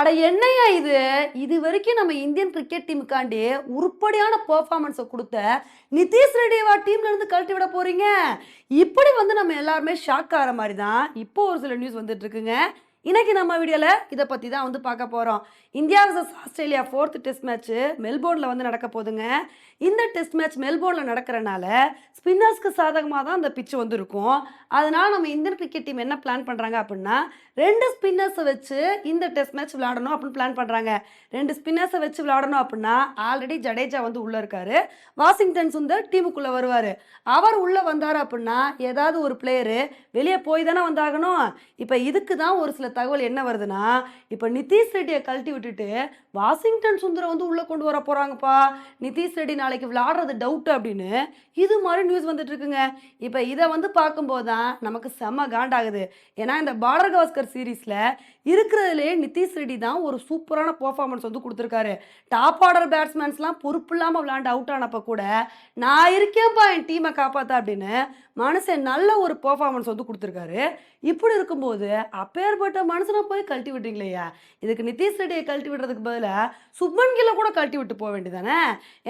அட என்னையா இது? இது வரைக்கும் நம்ம இந்தியன் கிரிக்கெட் டீமுக்காண்டி உருப்படியான பெர்ஃபார்மன்ஸை கொடுத்த நிதிஷ் ரெட்டியவா டீம்ல இருந்து கழட்டி விட போறீங்க. இப்படி வந்து நம்ம எல்லாருமே ஷாக் ஆகிற மாதிரி தான் இப்போ ஒரு சில நியூஸ் வந்துட்டு இருக்குங்க. இன்றைக்கி நம்ம வீடியோவில் இதை பற்றி தான் வந்து பார்க்க போகிறோம் India versus Australia fourth test match மெல்போர்னில் வந்து நடக்க போகுதுங்க. இந்த டெஸ்ட் மேட்ச் மெல்போர்னில் நடக்கிறனால ஸ்பின்னர்ஸ்க்கு சாதகமாக தான் அந்த பிச்சு வந்து இருக்கும் நம்ம இந்தியன் கிரிக்கெட் டீம் என்ன பிளான் பண்ணுறாங்க அப்படின்னா ரெண்டு ஸ்பின்னர்ஸை வச்சு இந்த டெஸ்ட் மேட்ச் விளையாடணும் அப்படின்னு பிளான் பண்ணுறாங்க ரெண்டு ஸ்பின்னர்ஸை வச்சு விளையாடணும் அப்படின்னா ஆல்ரெடி ஜடேஜா வந்து உள்ளே இருக்காரு. வாஷிங்டன் சுந்தர் டீமுக்குள்ளே வருவார். அவர் உள்ளே வந்தார் அப்படின்னா ஏதாவது ஒரு பிளேயரு வெளியே போய் தானே வந்தாகணும். இப்போ இதுக்கு தான் ஒரு சில தகவல் என்ன வருதுன்னா இப்போ நிதிஷ் ரெட்டியை கழட்டி விட்டுட்டு வாஷிங்டன் சுந்தரம் வந்து உள்ளே கொண்டு வர போகிறாங்கப்பா நிதிஷ் ரெட்டி நாளைக்கு விளாடுறது டவுட் அப்படின்னு இது மாதிரி நியூஸ் வந்துட்டு இருக்குங்க. இப்போ இதை வந்து பார்க்கும்போது தான் நமக்கு செம்ம காண்டாகுது. ஏன்னா இந்த பார்டர் கவாஸ்கர் சீரீஸில் இருக்கிறதுலே நிதிஷ் ரெட்டி தான் ஒரு சூப்பரான பர்ஃபார்மன்ஸ் வந்து கொடுத்துருக்காரு. டாப் ஆர்டர் பேட்ஸ்மேன்ஸ்லாம் பொறுப்பு இல்லாமல் விளாண்டு அவுட் ஆனப்போ கூட நான் இருக்கேன்ப்பா என் டீமை காப்பாற்ற அப்படின்னு மனுஷன் நல்ல ஒரு பர்ஃபார்மன்ஸ் வந்து கொடுத்துருக்காரு. இப்படி இருக்கும்போது அப்பேற்பட்ட மனுஷனை போய் கழட்டி விட்டீங்களேயா இதுக்கு நிதிஷ் ரெட்டியை கழட்டி விடுறதுக்கு பதிலாக சுப்மன் கில்லை கூட கழட்டி விட்டு போக வேண்டியதானே?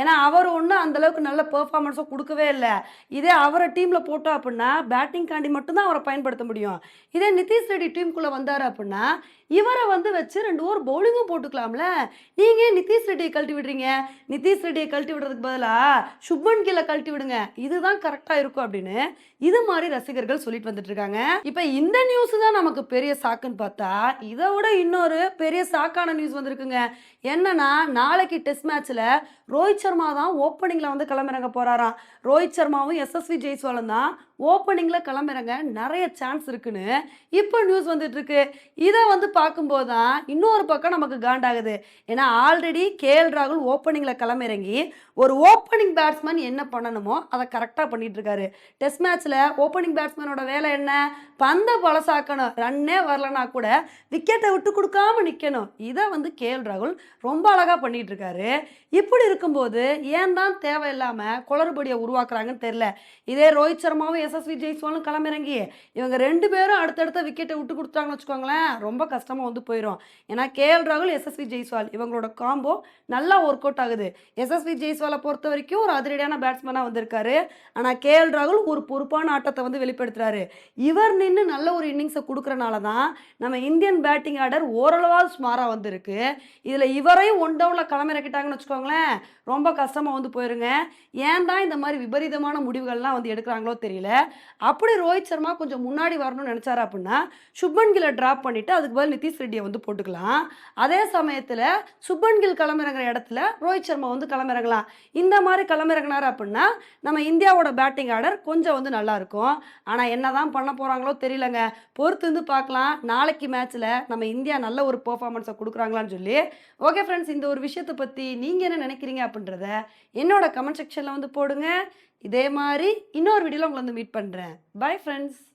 ஏன்னா அவர் ஒன்றும் அந்தளவுக்கு நல்ல பெர்ஃபார்மன்ஸும் கொடுக்கவே இல்லை. இதே அவரை டீமில் போட்டோம் அப்படின்னா பேட்டிங் காண்டி மட்டும்தான் அவரை பயன்படுத்த முடியும். இதே நிதிஷ் ரெட்டி டீமுக்குள்ளே வந்தார் அப்படின்னா இவரை வந்து வச்சு ரெண்டு ஓவர் பவுலிங்கும் போட்டுக்கலாம்ல. நீங்கள் ஏன் நிதிஷ் ரெட்டியை கழட்டி விடுறீங்க? நிதிஷ் ரெட்டியை கழட்டி விடுறதுக்கு பதிலாக சுப்மன் கீழே கழட்டி விடுங்க. இதுதான் கரெக்டாக இருக்கும் அப்படின்னு இது மாதிரி ரசிகர்கள் சொல்லிட்டு வந்துட்டு இருக்காங்க. இப்போ இந்த நியூஸ் தான் நமக்கு பெரிய சாக்குன்னு பார்த்தா இதை விட இன்னொரு பெரிய சாக்கான நியூஸ் வந்திருக்குங்க. என்னன்னா நாளைக்கு டெஸ்ட் மேட்ச்சில் ரோஹித் சர்மா தான் ஓப்பனிங்கில் வந்து கிளம்பிறங்க போகிறாராம் ரோஹித் சர்மாவும் எஸ்எஸ்வி ஜெய்ஸ்வாலும் தான் ஓப்பனிங்கில் கிளம்புறங்க. நிறைய சான்ஸ் இருக்குன்னு. இப்போ நியூஸ் வந்துட்டுருக்கு. இதை வந்து பார்க்கும்போது தான் இன்னொரு பக்கம் நமக்கு காண்டாகுது. ஏன்னா ஆல்ரெடி கேஎல் ராகுல் ஓப்பனிங்கில் கிளம்பிறங்கி ஒரு ஓப்பனிங் பேட்ஸ்மேன் என்ன பண்ணணுமோ அதை கரெக்டாக பண்ணிட்டு டெஸ்ட் மேட்ச்சில் ஓப்பனிங் பேட்ஸ்மேனோட வேலை என்ன? பந்தை பழசாக்கணும். ரன்னே வரலனா கூட விக்கெட்டை விட்டு கொடுக்காம நிற்கணும் இதை வந்து கேஎல் ராகுல் ரொம்ப அழகாக பண்ணிகிட்ருக்காரு இப்படி இருக்கும்போது ஏன் தான் தேவையில்லாமல் குளறுபடியை உருவாக்குறாங்கன்னு தெரில இதே ரோஹித் சர்மாவும் எஸ்எஸ்வி ஜெய்ஸ்வாலும் களமிறங்கி. இவங்க ரெண்டு பேரும் அடுத்தடுத்த விக்கெட்டை விட்டு கொடுத்தாங்கன்னு வச்சுக்கோங்களேன் ரொம்ப கஷ்டமாக வந்து போயிடும் ஏன்னா கேஎல் ராகுல் எஸ்எஸ்வி ஜெய்ஸ்வால் இவங்களோட காம்போ நல்லா ஒர்க் அவுட் ஆகுது. எஸ்எஸ்வி ஜெய்ஸ்வாலை பொறுத்த வரைக்கும் ஒரு அதிரடியான பேட்ஸ்மேனாக வந்திருக்காரு. ஆனால் கேஎல் ராகுல் ஒரு பொறுப்பான ஆட்டத்தை வந்து வெளிப்படுத்துறாரு. இவர் நின்று நல்ல ஒரு இன்னிங்ஸை கொடுக்குறனால தான் நம்ம இந்தியன் பேட்டிங் ஆர்டர் ஓரளவாக ஸ்மாராக வந்திருக்கு. இதில் இவரையும் ஒன் டவுனில் களமிறக்கிட்டாங்கன்னு வச்சுக்கோங்களேன் ரொம்ப கஷ்டமாக வந்து போயிருங்க. ஏன் தான் இந்த மாதிரி விபரீதமான முடிவுகள்லாம் வந்து எடுக்கிறாங்களோ தெரியல. அப்படி ரோஹித் சர்மா கொஞ்சம் முன்னாடி வரணும்னு நினச்சாரு அப்படின்னா சுப்மன் கில்லை ட்ராப் பண்ணிவிட்டு அதுக்கு பதில் நிதிஷ் ரெட்டியை வந்து போட்டுக்கலாம். அதே சமயத்தில் சுப்மன் கில் களமிறங்குற இடத்துல ரோஹித் சர்மா வந்து களமிறங்கலாம். இந்த மாதிரி களமிறங்கினார் அப்படின்னா நம்ம இந்தியாவோட பேட்டிங் ஆர்டர் கொஞ்சம் வந்து நல்லா இருக்கும். ஆனால் என்ன தான் பண்ண போகிறாங்களோ தெரியலங்க. பொறுத்து வந்து பார்க்கலாம். நாளைக்கு மேட்ச்சில் நம்ம இந்தியா நல்ல ஒரு பெர்ஃபார்மன்ஸை கொடுக்குறாங்களான்னு சொல்லி. ஓகே ஃப்ரெண்ட்ஸ் இந்த ஒரு விஷயத்தை பற்றி நீங்கள் என்ன நினைக்கிறீங்க அப்படின்றத என்னோட கமெண்ட் செக்ஷனில் வந்து போடுங்க. இதே மாதிரி இன்னொரு வீடியோவில் உங்களை வந்து மீட் பண்ணுறேன் பை ஃப்ரெண்ட்ஸ்